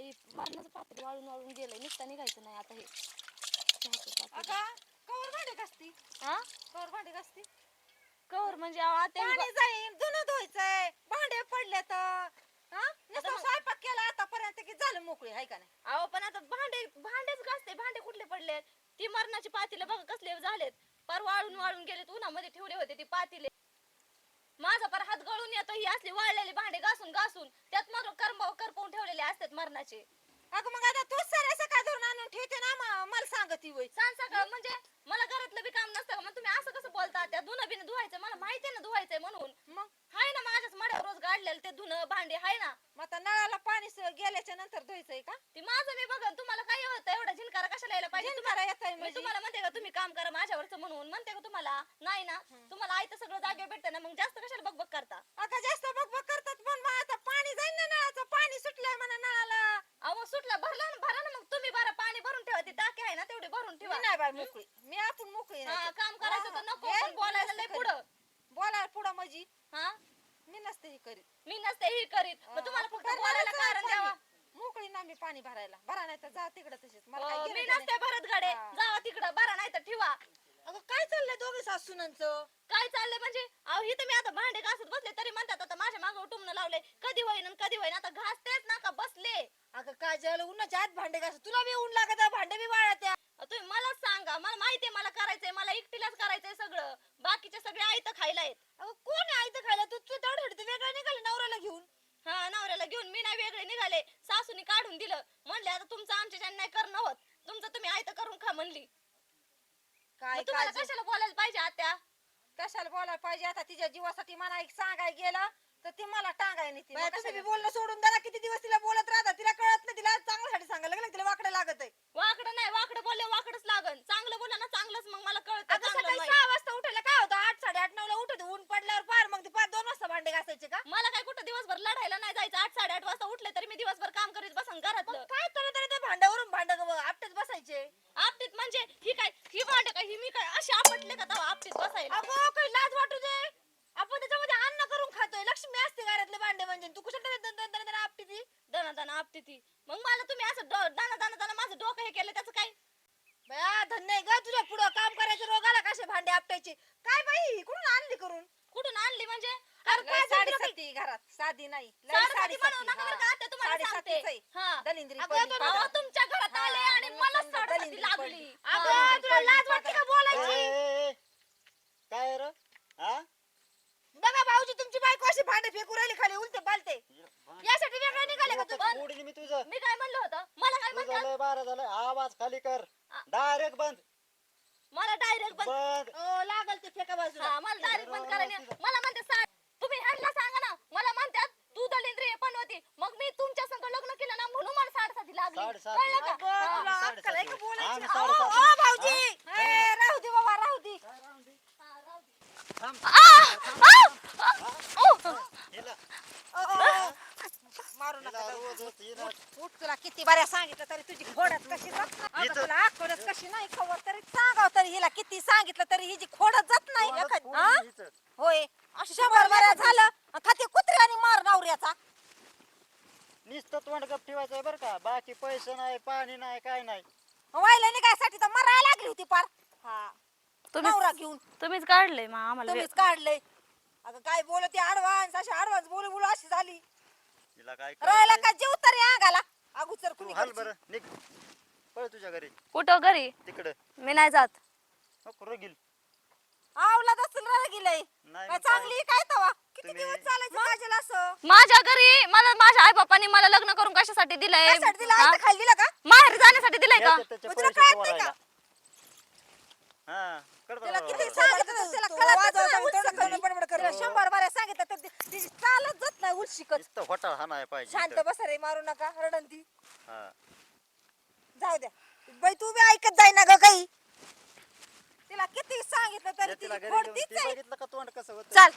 बाई मरणाचं पात्र वाळून वाळून गेलंय नुसतं निघायचं नाही आता हे. चहाचं पातेलं. अगं कवर भांडे घासती? हा? कवर भांडे घासती? कवर म्हणजे अहो, आता मी पाणी जाईन धुणं धुवायचंय भांडे पडले तर आता स्वयंपाक केला आतापर्यंत की झालं मोकळी हाय का नाही? अहो पण आता भांडे भांडेच घासते भांडे कुठले पडले ती मरणाची पातीला बघा कसले झालेत. पार वाळून वाळून गेलेत उन्हामध्ये ठेवले होते ती पातीले. माझा पार हात गळून येतो ही असली वाळलेली भांडे घासून घासून. त्यात करंब करपवून ठेवलेले असतात मरणाचे. अगं मग आता तूच साऱ्या सकाळ धरून आणून ठेवते ना म- मला सांगती वय. सांग सकाळ म्हणजे मला घरातलं बी काम नसतं का? मग तुम्ही असं कसं बोलता? त्या धुणं बिन धुवायचं मला माहिती आहे ना धुवायचंय म्हणून. मग? हाय ना माझ्याच मड्यावर रोज गाडलेलं ते धुणं भांडे हाय ना. मग आता नळाला पाणी स- गेल्याच्यानंतर धुवायचंय का? ती माझं मी बघा तुम्हाला काय होतं? एवढा झिनकारा कशाला यायला पाहिजे? जिनकारा येतोय मी म्हणजे तुम्हाला म्हणते का तुम्ही काम करा माझ्यावरच म्हणून. म्हणते का तुम्हाला नाही ना. तुम्हाला आई तर सगळं जागे भेटतं ना मग जास्त कशाला बघ बघ करता? आता जास्त बघ बघ करतात पण मग आता पाणी जाईल ना नळाचं पाणी सुटलंय म्हणा नळाला अहो मग सुटला भरला ना भरा ना मग तुम्ही भरा पाणी भरून ठेवा ती टाकी आहे ना तेवढी भरून मी ठेवा नाही बाय मी आपण मोकळी नाही हा, तर. काम करायचं तर हा, नको हे पण लय नसतं पुढं. करीत. बोलायला पुढं म्हणजे हा? मी नसते हे करीत. मी नसते ही करीत. मग तुम्हाला फक्त बोलायला कारण पाणी. द्यावा. मोकळी ना मी पाणी भरायला. भरा नाही तर जा तिकडे तशीच. मला काय घेणं मी नसते भरत गाडे. हा. जावा तिकडं भरा नाही तर ठेवा. अगं काय चाललंय दोघे सासूनांचं? काय चाललंय म्हणजे? अहो इथं मी आता भांडे घासत बसले तरी म्हणतात आता माझ्या मागं टुमणं लावले. कधी होईन कधी होईन. आता घासतेच ना का बसले? अगं काय झालं? उन्हाच्या आत भांडे घास. तुला बी ऊन लागत आहे, भांडे बी वाळत्या अहो, तुम्ही मला सांगा मला माहितीये मला करायचंय मला एकटीलाच करायचंय सगळं बाकीचे सगळे आई तर खायला आहेत अगं कोण आहे इथं खायला तू तू तेवढं हडते वेगळं निघाले नवऱ्याला घेऊन हा नवऱ्याला घेऊन मी नाही वेगळे निघाले. सासूनी काढून दिलं. म्हणले आता तुमचं आमच्या नाही करणं होत तुमचं तुम्ही आई तर करून खा म्हणली. काय मग तुम्हाला कशाला बोलायला पाहिजे आत्या? कशाला बोलायला पाहिजे? आता तिच्या जीवासाठी मला एक सांगाय गेलं तर ती मला टांगाय नाही ती. मग तुम्ही बी बोलणं सोडून द्या ना, किती दिवस तिला बोलत राहता? तिला कळत नाही तिला चांगल्यासाठी सांगायला लागलं तिला वाकडं लागत आहे वाकडं नाही वाकडं बोलले वाकडच लागन. चांगलं बोला ना चांगलंच मग मला कळतं आता चांगलं सकाळी नाही. सहा वाजता उठायला काय होतं? आठ साडेआठ नऊ ला उठत ऊन पडल्यावर पार मग ते दोन वाजता भांडे घासायचे का? मला काय कुठं दिवसभर लढायला नाही जायचं? आठ साडेआठ वाजता उठले तरी मी दिवसभर काम करीत बसन घरातलं. मग काय तर तरी ते भांड्यावरून भांड आपटेच बसायचे. आपटीत म्हणजे ही काय? ही भांडे काय? ही मी काय? अशी आपटले का तेव्हा आपटीत बसायला? अगो काही लाज वाटू दे. आपण त्याच्यामध्ये अन्न करून खातोय. लक्ष्मी असते घरातले भांडे म्हणजे. तू कुठं आपटी ती दना दना आपटी ती मग मला तुम्ही असं दाना दाना दाना माझं डोकं हे केलं त्याचं काय? बया धन्य ग. तुझ्या पुढं काम करायचं रोगाला कसे भांडे आपटायचे? काय बाई? कुठून आणली करून? कुठून आणली म्हणजे अरे काय साडी झालं साती घरात साधी नाही लय साडेसाती साडी बनवू नका बरं का, आता तुम्हाला साडेसातीच आहे. सांगते. हा. दलिंद्री अगं, पडली अहो, पदरात. तुमच्या घरात हा, आले आणि मग मला समजा साडेसाती दलिंद्री लागली पडली. हा. अगं तुला लाज वाटते का बोलायची ए, ए, ए, काय र हा बघा भाऊजी तुमची बायको अशी भांडे फेकू राहिली खाली उलटे पालते यासाठी वेगळे निघाले का मोडीन मी तुझं मी काय म्हणलं होतं मला काय तुझं म्हणतात लय बारा झालं आवाज खाली कर. डायरेक्ट बंद मला डायरेक्ट बंद लागल ते फेका बाजूला हा मला डायरेक्ट बंद करायला मला म्हणते सा तुम्ही ह्यांना सांगा ना मला म्हणतात तू दलिंद्रिय पण होती मग मी तुमच्या संग लग्न केलं ना म्हणून मला साडेसाती लागली साडेसाती. कळलं का? अगं, हा. तुला साडेसाती. अक्कल आहे का बोलायची? आम्ही अहो, साडेसाती. ओ, भाऊजी ए, राहू दे बाबा राहू दे ओ. मारू नका रोज होत, हिला- उठ तुला किती बऱ्या सांगितलं तरी तुझी कशी जात नाही. आता इथं- तुला कशी नाही खबर तरी सांगाव तरी हिला किती सांगितलं तरी हिची जात नाही एखाद- हा? होय. शंभर बऱ्या झालं आणि खाते कुत्रे आणि मार नवऱ्याचा. नुसतं तोंड गप ठेवायचं बरं का. बाकी पैसे नाही पाणी नाही काय नाही. व्हायला निघायसाठी तर मरायला लागली होती पार. हा. तुम्हीच- नवरा घेऊन. तुम्हीच काढलंय मग आम्हाला. तुम्हीच काढलंय. अगं काय बोलते? ऍडव्हान्स अशी ऍडव्हान्स बोलू बोलू अशी झाली. काय करायचंय? का जीव तरी अंगाला? अगोदर कुणी हाल बरं निघ. पळ तुझ्या घरी. कुठं घरी? तिकडं. मी नाही जात. नको रगील. आवला दसल गेलंय नाही काय मग काय? चांगली काय तवा? किती तुम्ही- दिवस चालायचं काजल असं? माझ्या घरी? मला माझ्या आई बापांनी मला लग्न करून कशासाठी दिलंय? कशासाठी दिलं हा? आयतं खाली दिलं का? माहेर जाण्यासाठी दिलंय का? मग तुला कळत. नाही? हा किती. सांगितलं तर कळतच नाही. शंभर बाऱ्या सांगितलं तर ती- नाही उलशिकत नुसतं होटाळ हा नाही पाहिजे शांत इथं. बसा रे मारू नका रडन ती हा. जाऊ द्या. बाई तू बी ऐकत जाई ना ग काही. तिला किती सांगितलं तरी ती तिला घरी घेऊन ती आहे. बघितलं का तोंड कसं होतं चाल.